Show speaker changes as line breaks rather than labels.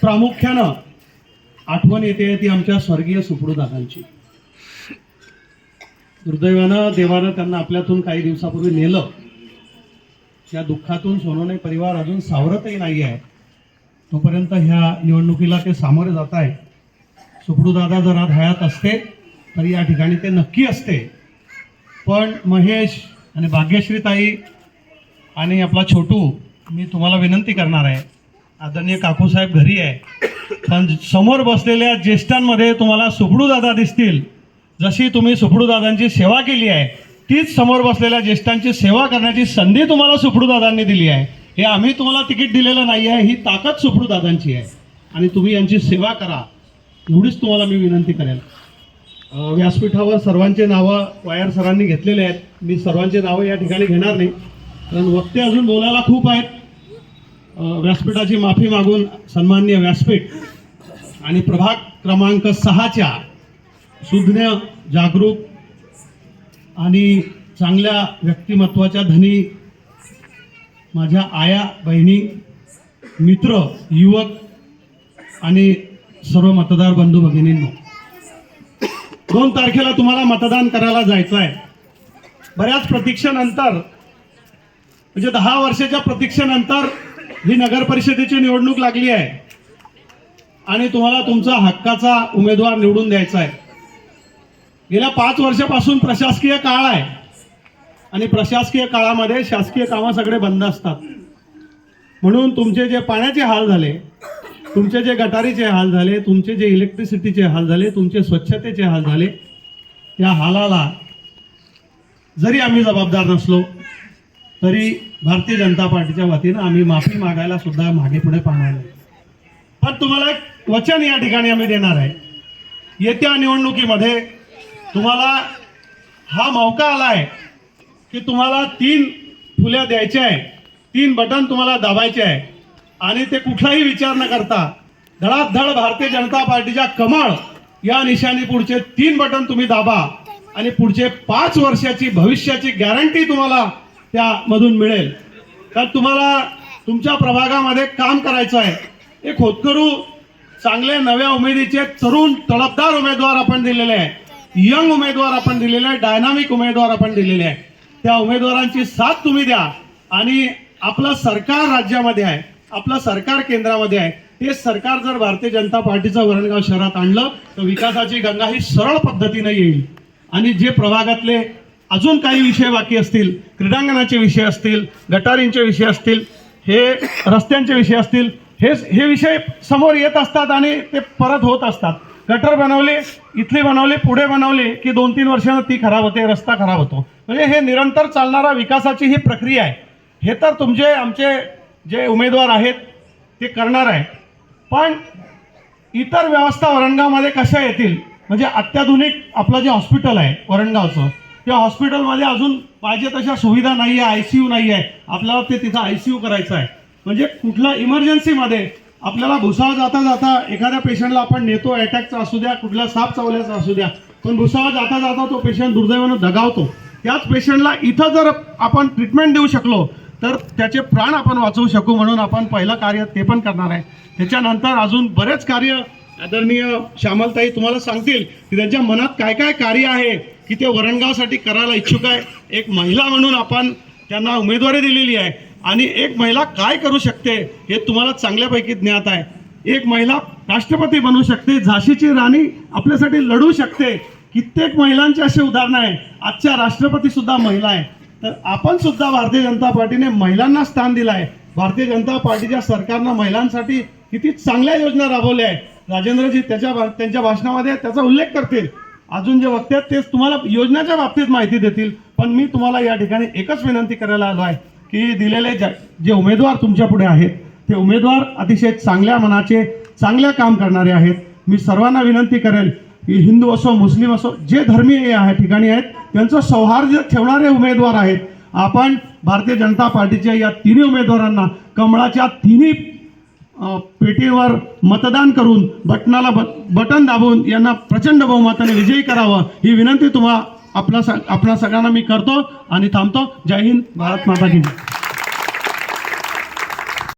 प्रामुख्यानं आठवण येते ती आमच्या स्वर्गीय सुपडू दुर्दैवानं देवानं त्यांना आपल्यातून काही दिवसापूर्वी नेलं. या दुःखातून सोनवणे परिवार अजून सावरतही नाही आहे. तोपर्यंत ह्या निवडणुकीला ते सामोरे जात आहे सुपडूदादा जर आज हयात असते तर या ठिकाणी ते नक्की असते. पण महेश आणि भाग्यश्रीताई आणि आपला छोटू मी तुम्हाला विनंती करणार आहे आदरणीय काकूसाहेब घरी आहे. पण समोर बसलेल्या ज्येष्ठांमध्ये तुम्हाला सुपडू दादा दिसतील. जशी तुम्ही सुपडू दादांची सेवा केली आहे तीच समोर बसलेल्या ज्येष्ठांची सेवा करण्याची संधी तुम्हाला सुपडू दादांनी दिली आहे. हे आम्ही तुम्हाला तिकीट दिलेलं नाही आहे ही ताकद सुपडू दादांची आहे. आणि तुम्ही यांची सेवा करा. एवढीच तुम्हाला मी विनंती करेन व्यासपीठावर सर्वांचे नावं वायर सरांनी घेतलेले आहेत. मी सर्वांचे नावं या ठिकाणी घेणार नाही. कारण वक्ते अजून बोलायला खूप आहेत. व्यासपीठाची माफी मागून सन्माननीय व्यासपीठ आणि प्रभाग क्रमांक सहाच्या सुज्ञ जागरूक आणि चांगल्या व्यक्तिमत्वाच्या धनी माझ्या आया बहिणी मित्र युवक आणि सर्व मतदार बंधू भगिनींनो. दोन तारखेला तुम्हाला मतदान करायला जायचं आहे बऱ्याच प्रतीक्षेनंतर म्हणजे दहा वर्षाच्या प्रतीक्षेनंतर ही नगर परिषदेची निवडणूक लागली आहे. आणि तुम्हाला तुमचा हक्काचा उमेदवार निवडून द्यायचा आहे. गेल्या पाच वर्षापासून प्रशासकीय काळ आहे. आणि प्रशासकीय काळामध्ये शासकीय कामं सगळे बंद असतात. म्हणून तुमचे जे पाण्याचे हाल झाले तुमचे जे गटारीचे हाल झाले तुमचे जे इलेक्ट्रिसिटीचे हाल झाले तुमचे स्वच्छतेचे हाल झाले त्या हालाला जरी आम्ही जबाबदार नसलो तरी भारतीय जनता पार्टीच्या वतीनं आम्ही माफी मागायला सुद्धा मागे पुढे पाहणार नाही. पण तुम्हाला एक वचन या ठिकाणी आम्ही देणार आहे. येत्या निवडणुकीमध्ये तुम्हाला हा मौका आला आहे की तुम्हाला तीन फुल्या द्यायच्या आहे. तीन बटन तुम्हाला दाबायचे आहे. आणि ते कुठलाही विचार न करता धडाधड भारतीय जनता पार्टीच्या कमळ या निशाणी पुढचे तीन बटन तुम्ही दाबा. आणि पुढचे पाच वर्षाची भविष्याची गॅरंटी तुम्हाला त्यामधून मिळेल. तर तुम्हाला तुमच्या प्रभागामध्ये काम करायचं आहे. एक होतकरू चांगले नव्या उमेदीचे तरुण तडफदार उमेदवार आपण दिलेले आहे. यंग उमेदवार आपण दिलेले आहे. डायनामिक उमेदवार आपण दिलेले आहे. त्या उमेदवारांची साथ तुम्ही द्या. आणि आपलं सरकार राज्यामध्ये आहे. आपलं सरकार केंद्रामध्ये आहे. ते सरकार जर भारतीय जनता पार्टीचं वरणगाव शहरात आणलं तर विकासाची गंगा ही सरळ पद्धतीने येईल. आणि जे प्रभागातले अजून काही विषय बाकी असतील क्रीडांगणाचे विषय असतील गटारींचे विषय असतील हे रस्त्यांचे विषय असतील हे हे विषय समोर येत असतात आणि ते परत होत असतात. गटर बनवले इथली बनवले पुढे बनवले की दोन तीन वर्षानं ती खराब होते रस्ता खराब होतो. म्हणजे हे निरंतर चालणारा विकासाची ही प्रक्रिया आहे. हे तर तुमचे आमचे जे उमेदवार आहेत ते करणार आहे. पण इतर व्यवस्था वरणगावमध्ये कशा येतील? म्हणजे अत्याधुनिक आपलं जे हॉस्पिटल आहे वरणगावचं त्या हॉस्पिटलमध्ये अजून पाहिजे तशा सुविधा नाही आहे आय सी यू नाही आहे. आपल्याला ते तिथं आय सी यू करायचं आहे. म्हणजे कुठला इमर्जन्सीमध्ये आपल्याला भुसावळ जाता जाता एखाद्या पेशंटला आपण नेतो अटॅकचा असू द्या कुठल्या साप चावल्याचा असू द्या. पण भुसावळ जाता जाता तो पेशंट दुर्दैवानं दगावतो. त्याच पेशंटला इथं जर आपण ट्रीटमेंट देऊ शकलो तर त्याचे प्राण आपण वाचवू शकू म्हणून आपण पहिलं कार्य ते पण करणार आहे. त्याच्यानंतर अजून बरेच कार्य आदरणीय श्यामलताई तुम्हाला सांगतील की त्यांच्या मनात काय काय कार्य आहे की ते वरणगावसाठी करायला इच्छुक आहे. एक महिला म्हणून आपण त्यांना उमेदवारी दिलेली आहे आणि एक महिला काय करू शकते हे तुम्हाला चांगल्यापैकी ज्ञात आहे. एक महिला राष्ट्रपती बनू शकते झाशीची राणी आपल्यासाठी लढू शकते. कित्येक महिलांचे असे उदाहरणं आहे. आजच्या राष्ट्रपती सुद्धा महिला आहे. तर आपण सुद्धा भारतीय जनता पार्टीने महिलांना स्थान दिलं आहे भारतीय जनता पार्टीच्या सरकारनं महिलांसाठी किती चांगल्या योजना राबवल्या आहेत राजेंद्रजी त्याच्या भा- त्यांच्या भाषणामध्ये त्याचा उल्लेख करतील. अजून जे वक्ते आहेत तेच तुम्हाला योजनेच्या बाबतीत माहिती देतील. पण मी तुम्हाला या ठिकाणी एकच विनंती करायला आलो आहे की दिलेले जे उमेदवार तुमच्यापुढे आहेत ते उमेदवार अतिशय चांगल्या मनाचे चांगल्या काम करणारे आहेत. मी सर्वांना विनंती करेल की हिंदू असो मुस्लिम असो जे धर्मीय या ठिकाणी आहेत त्यांचं सौहार्द ठेवणारे उमेदवार आहेत. आपण भारतीय जनता पार्टीच्या या तिन्ही उमेदवारांना कमळाच्या तिन्ही पेटीवर मतदान करून बटनाला ब बटन दाबून यांना प्रचंड बहुमताने विजयी करावं ही विनंती तुम्हा आपला स आपल्या सगळ्यांना मी करतो आणि थांबतो जय हिंद भारत माता की जय.